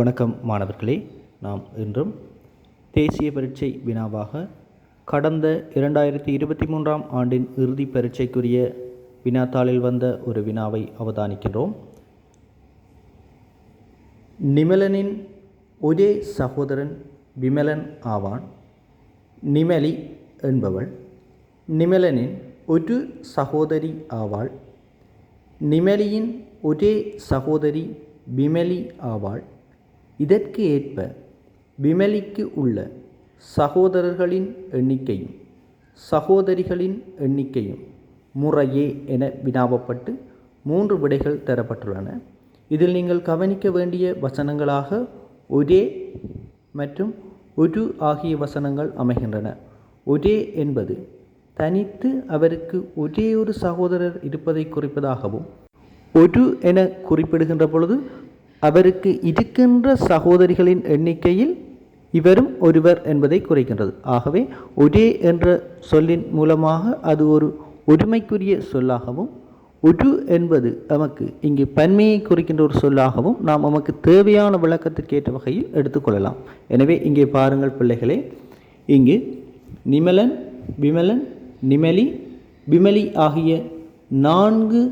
வணக்கம் மாணவர்களே. நாம் இன்றும் தேசிய பரீட்சை வினாவாக கடந்த இரண்டாயிரத்தி இருபத்தி மூன்றாம் ஆண்டின் இறுதி பரீட்சைக்குரிய வினாத்தாளில் வந்த ஒரு வினாவை அவதானிக்கின்றோம். நிமலனின் ஒரே சகோதரன் விமலன் ஆவான். நிமலி என்பவள். நிமலனின் ஒரு சகோதரி ஆவாள். நிமலியின் ஒரே சகோதரி விமலி ஆவாள். இதற்கு ஏற்ப விமலிக்கு உள்ள சகோதரர்களின் எண்ணிக்கையும் சகோதரிகளின் எண்ணிக்கையும் முறையே என வினாவப்பட்டு மூன்று விடைகள் தரப்பட்டுள்ளன. இதில் நீங்கள் கவனிக்க வேண்டிய வசனங்களாக ஒரே மற்றும் ஒரு ஆகிய வசனங்கள் அமைகின்றன. ஒரே என்பது தனித்து அவருக்கு ஒரே ஒரு சகோதரர் இருப்பதை குறிப்பதாகவும் ஒரு என குறிப்பிடுகின்ற பொழுது அவருக்கு இருக்கின்ற சகோதரிகளின் எண்ணிக்கையில் இவரும் ஒருவர் என்பதை குறைக்கின்றது ஆகவே ஒரே என்ற சொல்லின் மூலமாக அது ஒரு ஒருமைக்குரிய சொல்லாகவும் ஒரு என்பது நமக்கு இங்கு பன்மையை குறிக்கின்ற ஒரு சொல்லாகவும் நாம் நமக்கு தேவையான விளக்கத்துக்கேற்ற வகையில் எடுத்துக்கொள்ளலாம் எனவே இங்கே பாருங்கள் பிள்ளைகளே இங்கு நிமலன் விமலன் நிமலி விமலி ஆகிய நான்கு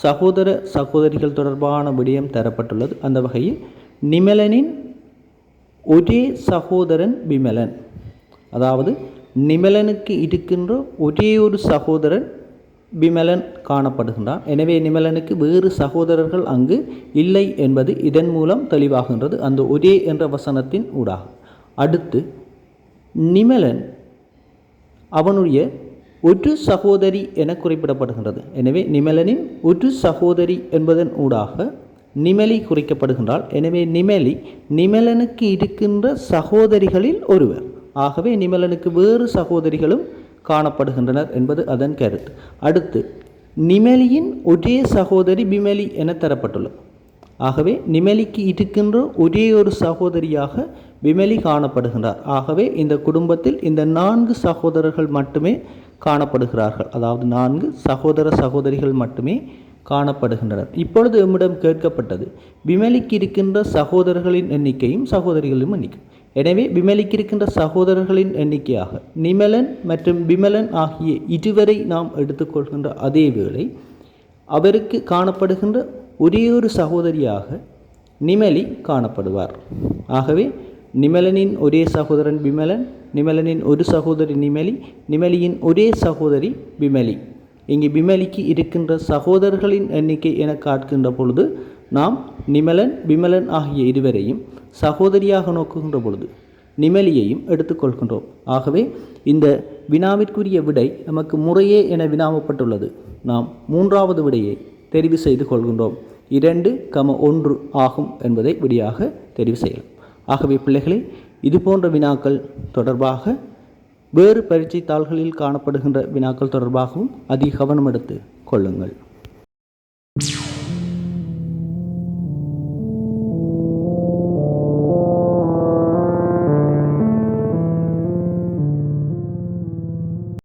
சகோதர சகோதரிகள் தொடர்பான விடயம் தரப்பட்டுள்ளது. அந்த வகையில் நிமலனின் ஒரே சகோதரன் விமலன். அதாவது நிமலனுக்கு இருக்கின்ற ஒரே ஒரு சகோதரன் விமலன் காணப்படுகின்றான். எனவே நிமலனுக்கு வேறு சகோதரர்கள் அங்கு இல்லை என்பது இதன் மூலம் தெளிவாகின்றது. அந்த ஒரே என்ற வசனத்தின் ஊடாக. அடுத்து நிமலன் அவனுடைய ஒரு சகோதரி என குறிப்பிடப்படுகின்றது. எனவே நிமலனின் ஒரு சகோதரி என்பதன் ஊடாக நிமலி குறிக்கப்படுகின்றாள். எனவே நிமலி நிமலனுக்கு இருக்கின்ற சகோதரிகளில் ஒருவர். ஆகவே நிமலனுக்கு வேறு சகோதரிகளும் காணப்படுகின்றனர் என்பது அதன் கருத்து. அடுத்து நிமலியின் ஒரே சகோதரி பிமலி என தரப்பட்டுள்ளது. ஆகவே நிமலிக்கு இருக்கின்ற ஒரே ஒரு சகோதரியாக விமலி காணப்படுகின்றார். ஆகவே இந்த குடும்பத்தில் இந்த நான்கு சகோதரர்கள் மட்டுமே காணப்படுகிறார்கள். அதாவது நான்கு சகோதர சகோதரிகள் மட்டுமே காணப்படுகின்றனர். இப்பொழுது எம்மிடம் கேட்கப்பட்டது விமலிக்கு இருக்கின்ற சகோதரர்களின் எண்ணிக்கையும் சகோதரிகளின் எண்ணிக்கை எனவே விமலிக்கு இருக்கின்ற சகோதரர்களின் எண்ணிக்கையாக நிமலன் மற்றும் விமலன் ஆகிய இருவரை நாம் எடுத்துக்கொள்கின்ற அதே வேளை அவருக்கு காணப்படுகின்ற ஒரே ஒரு சகோதரியாக நிமலி காணப்படுவார். ஆகவே நிமலனின் ஒரே சகோதரன் விமலன் நிமலனின் ஒரு சகோதரி நிமலி நிமலியின் ஒரே சகோதரி விமலி. இங்கு விமலிக்கு இருக்கின்ற சகோதரர்களின் எண்ணிக்கை என காட்கின்ற பொழுது நாம் நிமலன் விமலன் ஆகிய இருவரையும் சகோதரியாக நோக்குகின்ற பொழுது நிமலியையும் எடுத்துக்கொள்கின்றோம் ஆகவே இந்த வினாவிற்குரிய விடை நமக்கு முறையே என வினாவப்பட்டுள்ளது. நாம் மூன்றாவது விடையை தெரிவு செய்து கொள்கின்றோம். இரண்டு கம ஒன்று ஆகும் என்பதை விடியாக தெரிவு செய்யலாம். ஆகவே பிள்ளைகளே இது போன்ற வினாக்கள் தொடர்பாக வேறு பரீட்சை தாள்களில் காணப்படுகின்ற வினாக்கள் தொடர்பாகவும் அதிக கவனம் எடுத்து கொள்ளுங்கள்.